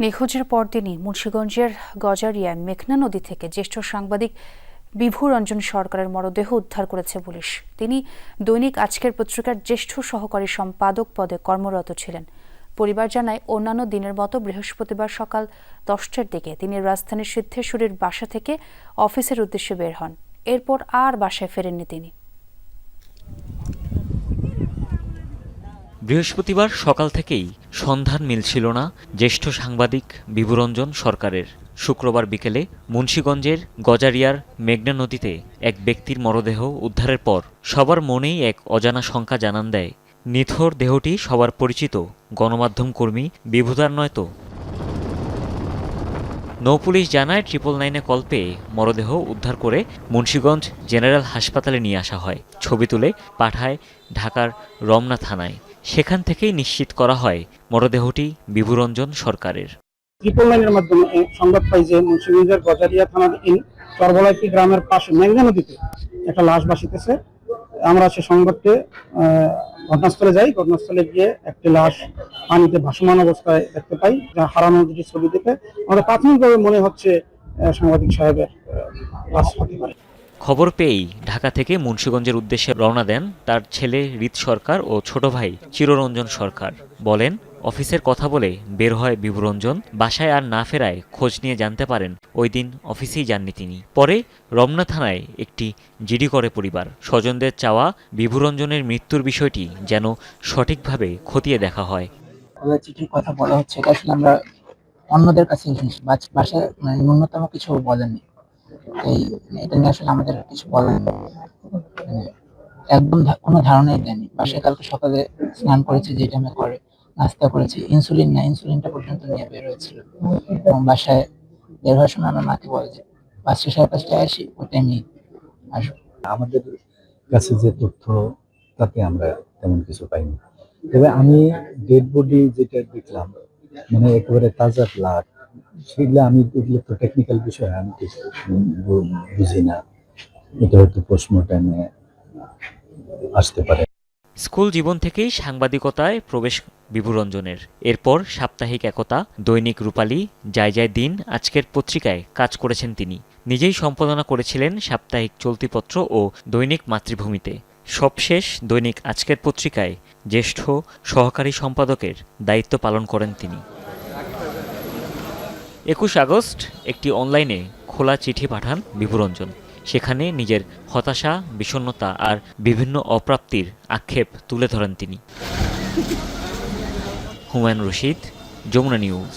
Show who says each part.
Speaker 1: নিখোঁজের পরদিনই মুন্সীগঞ্জের গজারিয়ায় মেঘনা নদী থেকে জ্যেষ্ঠ সাংবাদিক বিভু রঞ্জন সরকারের মরদেহ উদ্ধার করেছে পুলিশ। তিনি দৈনিক আজকের পত্রিকার জ্যেষ্ঠ সহকারী সম্পাদক পদে কর্মরত ছিলেন। পরিবার জানায়, অন্যান্য দিনের মতো বৃহস্পতিবার সকাল দশটার দিকে তিনি রাজধানীর সিদ্ধেশ্বরীর বাসা থেকে অফিসের উদ্দেশ্যে বের হন। এরপর আর বাসায় ফেরেননি তিনি।
Speaker 2: বৃহস্পতিবার সকাল থেকেই সন্ধান মিলছিল না জ্যেষ্ঠ সাংবাদিক বিভুরঞ্জন সরকারের। শুক্রবার বিকেলে মুন্সীগঞ্জের গজারিয়ার মেঘনা নদীতে এক ব্যক্তির মরদেহ উদ্ধারের পর সবার মনেই এক অজানা শঙ্কা জানান দেয়। নিথর দেহটি সবার পরিচিত গণমাধ্যম কর্মী বিভুদার নয় তো। নৌপুলিশ জানায় ট্রিপল নাইনে কল পেয়ে মরদেহ উদ্ধার করে মুন্সীগঞ্জ জেনারেল হাসপাতালে নিয়ে আসা হয়। ছবি তুলে পাঠায় ঢাকার রমনা থানায়। সেখান থেকেই নিশ্চিত করা হয় মরদেহটি বিভুরঞ্জন সরকারের।
Speaker 3: ট্রিপল লাইনের মাধ্যমে সংবাদ পাই যে মুন্সিগঞ্জের গজারিয়া থানাধীন চরবলাইকি গ্রামের পাশে মেঘনা নদীতে একটা লাশ ভাসিতেছে। আমরা সে সংবাদটি আহ, ঘটনাস্থলে যাই। ঘটনাস্থলে গিয়ে একটি লাশ পানিতে ভাসমান অবস্থায় দেখতে পাই যা হারানো দুটি ছবি দেখে। আমাদের প্রাথমিকভাবে মনে হচ্ছে সাংবাদিক সাহেবের লাশ হতে পারে।
Speaker 2: খবর পেয়েই ঢাকা থেকে মুন্সীগঞ্জের উদ্দেশ্যে রওনা দেন তার ছেলে রিত সরকার ও ছোট ভাই চিররঞ্জন সরকার। বলেন, অফিসের কথা বলে বের হয় বিভুরঞ্জন, বাসায় আর না ফেরায় খোঁজ নিয়ে জানতে পারেন ওই দিন অফিসেই যাননি তিনি। পরে রমনা থানায় একটি জিডি করে পরিবার। স্বজনদের চাওয়া বিভুরঞ্জনের মৃত্যুর বিষয়টি যেন সঠিকভাবে খতিয়ে দেখা হয়।
Speaker 4: চিঠির কথা বলা হচ্ছে আমরা অন্যদের কাছে বাসায় মানে ন্যূনতম কিছু বলেননি। এই এটা নিয়ে আসলে আমাদের কিছু মানে একদম কোনো ধারণাই দেয়নি। বাসায় কালকে সকালে স্নান করেছে, যে টাইমে করে, নাস্তা করেছে ইনসুলিন না ইনসুলিনটা পর্যন্ত নিয়ে বের হয়েছিল। এবং বাসায় বের হওয়ার সময় আমার মাকে বলে যে, পাঁচটা সাড়ে পাঁচটায় আসি, ওই টাইমে আসব।
Speaker 5: আমাদের কাছে যে তথ্য, তাতে আমরা তেমন কিছু পাইনি। তবে আমি ডেড বডি যেটা দেখলাম মানে একেবারে তাজা ব্লাড সেগুলো আমি এগুলো তো টেকনিক্যাল বিষয়, আমি বুঝি না। এটা হয়তো পোস্টমর্টমে আসতে পারে।
Speaker 2: স্কুল জীবন থেকেই সাংবাদিকতায় প্রবেশ বিভুরঞ্জনের এরপর সাপ্তাহিক একতা, দৈনিক রূপালী, যায় যায় দিন, আজকের পত্রিকায় কাজ করেছেন তিনি। নিজেই সম্পাদনা করেছিলেন সাপ্তাহিক চলতিপত্র ও দৈনিক মাতৃভূমিতে। সবশেষ দৈনিক আজকের পত্রিকায় জ্যেষ্ঠ সহকারী সম্পাদকের দায়িত্ব পালন করেন তিনি। একুশ আগস্ট একটি অনলাইনে খোলা চিঠি পাঠান বিভুরঞ্জন। সেখানে নিজের হতাশা, বিষণ্ণতা আর বিভিন্ন অপ্রাপ্তির আক্ষেপ তুলে ধরেন তিনি। হুমায়ুন রশিদ, যমুনা নিউজ।